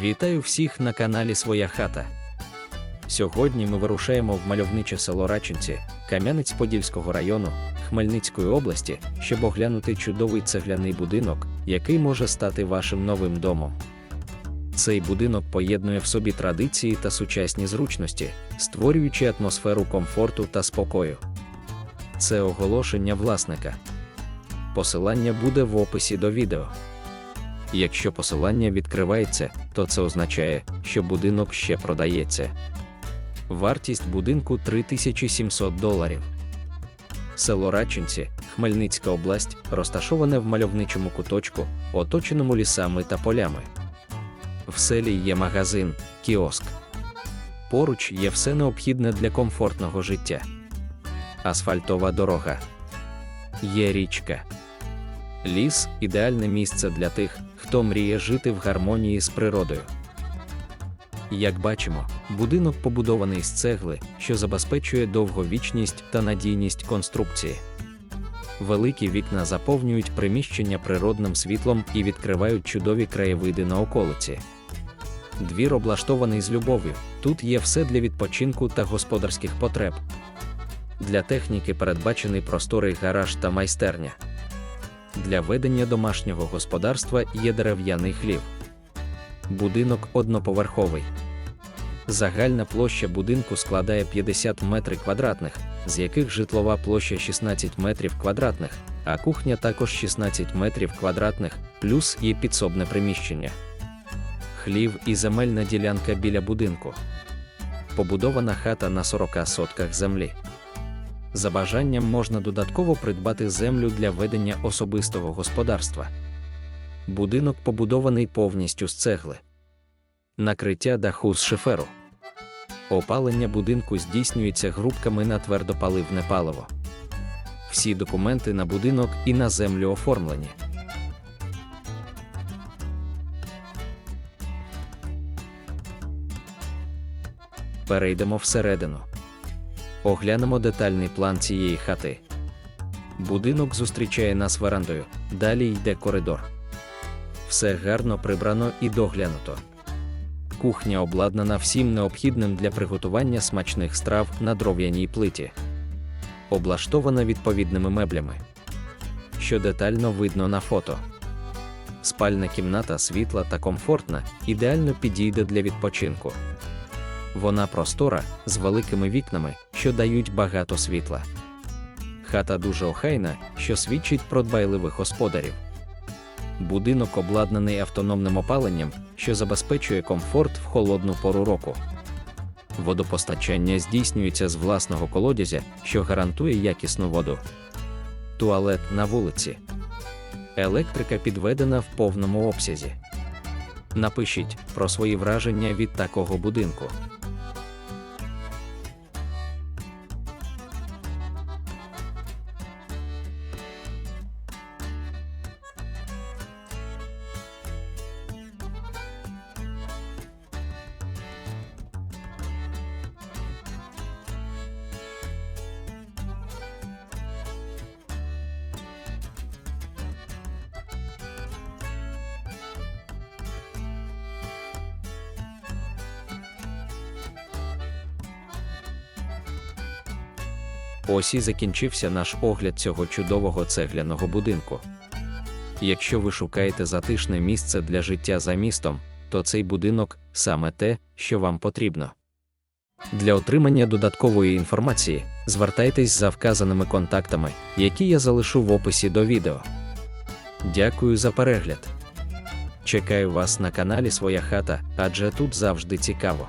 Вітаю всіх на каналі Своя хата. Сьогодні ми вирушаємо в мальовниче село Рачинці, Кам'янець-Подільського району Хмельницької області, щоб оглянути чудовий цегляний будинок, який може стати вашим новим домом. Цей будинок поєднує в собі традиції та сучасні зручності, створюючи атмосферу комфорту та спокою. Це оголошення власника. Посилання буде в описі до відео. Якщо посилання відкривається, то це означає, що будинок ще продається. Вартість будинку 3700 доларів. Село Рачинці, Хмельницька область, розташоване в мальовничому куточку, оточеному лісами та полями. В селі є магазин, кіоск. Поруч є все необхідне для комфортного життя. Асфальтова дорога. Є річка. Ліс ідеальне місце для тих, хто мріє жити в гармонії з природою. Як бачимо, будинок побудований з цегли, що забезпечує довговічність та надійність конструкції. Великі вікна заповнюють приміщення природним світлом і відкривають чудові краєвиди на околиці. Двір облаштований з любов'ю. Тут є все для відпочинку та господарських потреб. Для техніки передбачений просторий гараж та майстерня. Для ведення домашнього господарства є дерев'яний хлів. Будинок одноповерховий. Загальна площа будинку складає 50 метрів квадратних, з яких житлова площа 16 метрів квадратних, а кухня також 16 метрів квадратних, плюс є підсобне приміщення. Хлів і земельна ділянка біля будинку. Побудована хата на 40 сотках землі. За бажанням можна додатково придбати землю для ведення особистого господарства. Будинок побудований повністю з цегли. Накриття даху з шиферу. Опалення будинку здійснюється грубками на твердопаливне паливо. Всі документи на будинок і на землю оформлені. Перейдемо всередину. Оглянемо детальний план цієї хати. Будинок зустрічає нас верандою, далі йде коридор. Все гарно прибрано і доглянуто. Кухня обладнана всім необхідним для приготування смачних страв на дров'яній плиті. Облаштована відповідними меблями, що детально видно на фото. Спальна кімната світла та комфортна, ідеально підійде для відпочинку. Вона простора, з великими вікнами, що дають багато світла. Хата дуже охайна, що свідчить про дбайливих господарів. Будинок обладнаний автономним опаленням, що забезпечує комфорт в холодну пору року. Водопостачання здійснюється з власного колодязя, що гарантує якісну воду. Туалет на вулиці. Електрика підведена в повному обсязі. Напишіть про свої враження від такого будинку. Ось і закінчився наш огляд цього чудового цегляного будинку. Якщо ви шукаєте затишне місце для життя за містом, то цей будинок саме те, що вам потрібно. Для отримання додаткової інформації звертайтесь за вказаними контактами, які я залишу в описі до відео. Дякую за перегляд. Чекаю вас на каналі Своя хата, адже тут завжди цікаво.